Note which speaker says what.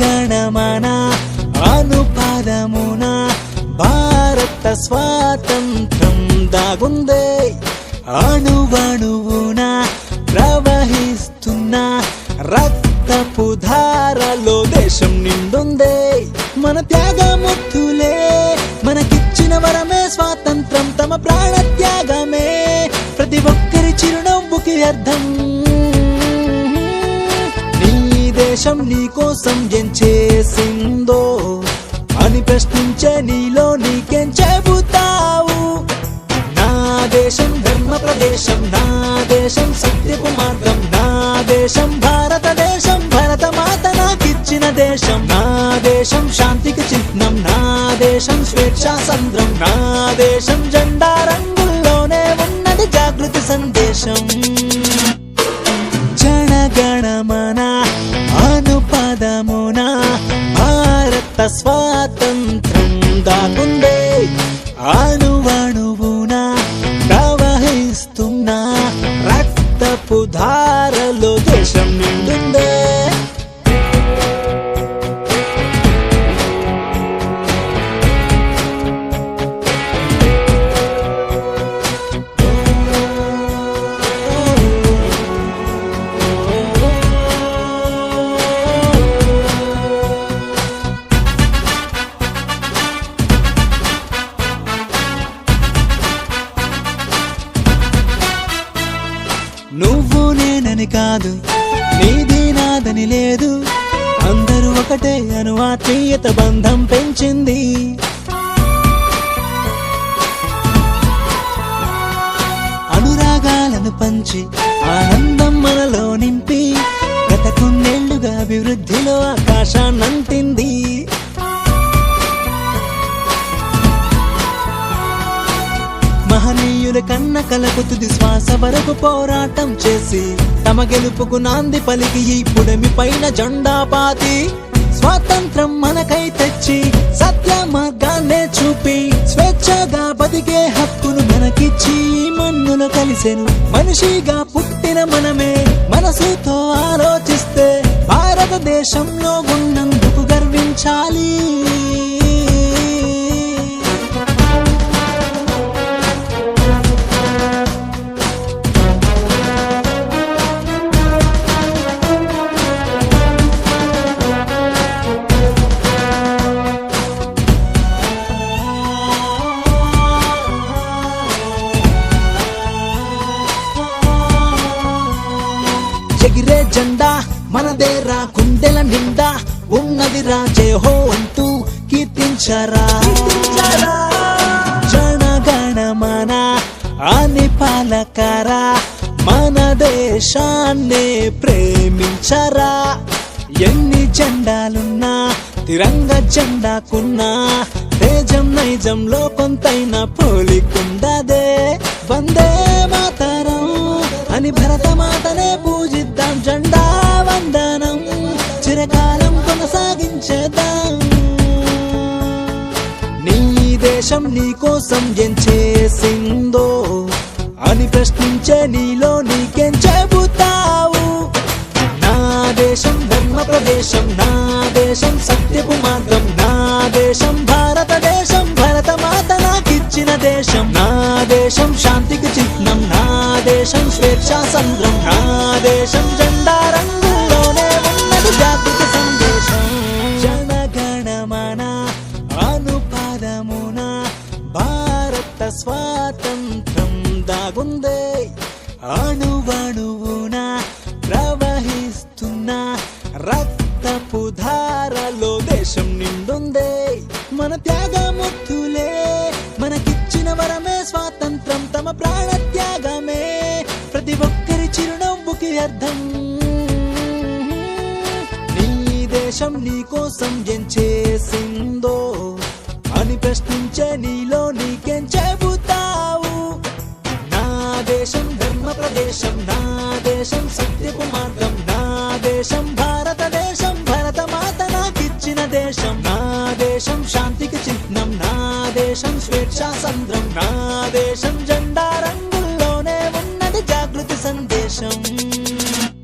Speaker 1: గణమన అనుపాదమున భారత స్వాతంత్రం దాగుందే. అణువణువున ప్రవహిస్తున్న రక్తపు ధారలో దేశం నిండుందే. మన త్యాగముత్తులే మనకిచ్చిన వరమే స్వాతంత్రం తమ ప్రాణ త్యాగమే ప్రతి ఒక్కరి చిరునవ్వుకి అర్థం దేశం నీకోసం ఏం చేసిందో అని ప్రశ్నించే నీలో నీకేం చెబుతావు? నా దేశం ధర్మ ప్రదేశం నా దేశం సత్యపు మార్గం నా దేశం భారతదేశం భరత మాత నాకిచ్చిన దేశం నా దేశం శాంతికి చిహ్నం నా దేశం స్వేచ్ఛా సంద్రం నా దేశం జెండా రంగుల్లోనే ఉన్నది జాగృతి సందేశం. స్వాతంత్రం దాగుందే అణువణువున ప్రవహిస్తున్న రక్తపు ధారలో దేశం నిండుందే నేనని కాదు నీది నాదని లేదు. అందరూ ఒకటే అను ఆత్మీయత బంధం పెంచింది. అనురాగాలను పంచి ఆనందం మనలో నింపి గత కొన్నేళ్ళుగా అభివృద్ధిలో ఆకాశాన్నంటింది. మహనీయుల కన్న కలకు తుది శ్వాస వరకు పోరాటం చేసి. తమ గెలుపుకు నాంది పలికి ఈ పుడమి పైన జెండా పాతి స్వాతంత్రం మనకై తెచ్చి సత్య మార్గాన్నే చూపి. స్వేచ్ఛగా బతికే హక్కును మనకిచ్చి ఈ కలిసెను. మనిషిగా పుట్టిన మనమే మనసుతో ఆలోచిస్తే భారతదేశంలో ఉన్నందుకు గర్వించాలి. జెండా మనదేరా గుండెల నిండా ఉన్నది రాజే హో అంటూ కీర్తించరా. జనగణమన అని పాలకరా మన దేశాన్నే ప్రేమించరా. ఎన్ని జెండాలున్నా తిరంగ జెండాకున్నా తేజం నైజంలో కొంతైనా పోలికుండదే. వందే మాతరం అని భరతమాతనే వందనం చిరకాలం కొనసాగించేద్దాం. నీ దేశం నీ కోసం ఏం చేసిందో అని ప్రశ్నించే నీలో నీకేం చెబుతావు? నా దేశం ధర్మ ప్రదేశం నా దేశం సత్యపు మార్గం నా దేశం భారతదేశం భరత మాత నాకిచ్చిన దేశం నా దేశం శాంతికి చిహ్నం నా దేశం స్వేచ్ఛా సంద్రం నా దేశం జెండారం స్వాతంత్రం అణువణువున ప్రవహిస్తున్న. రక్తపు ధారలో దేశం నిండుందే. మన త్యాగముత్తులే మనకిచ్చిన వరమే స్వాతంత్రం తమ ప్రాణ త్యాగమే ప్రతి ఒక్కరి చిరునవ్వుకి అర్థం. నీ దేశం నీ కోసం ఏం చేసిందో అని ప్రశ్నించే నీలోని దేశం నా దేశం సత్యపు మార్గం నా దేశం భారతదేశం భరత మాత నాకిచ్చిన దేశం. నా దేశం శాంతికి చిహ్నం నా దేశం స్వేచ్ఛా సంద్రం నా దేశం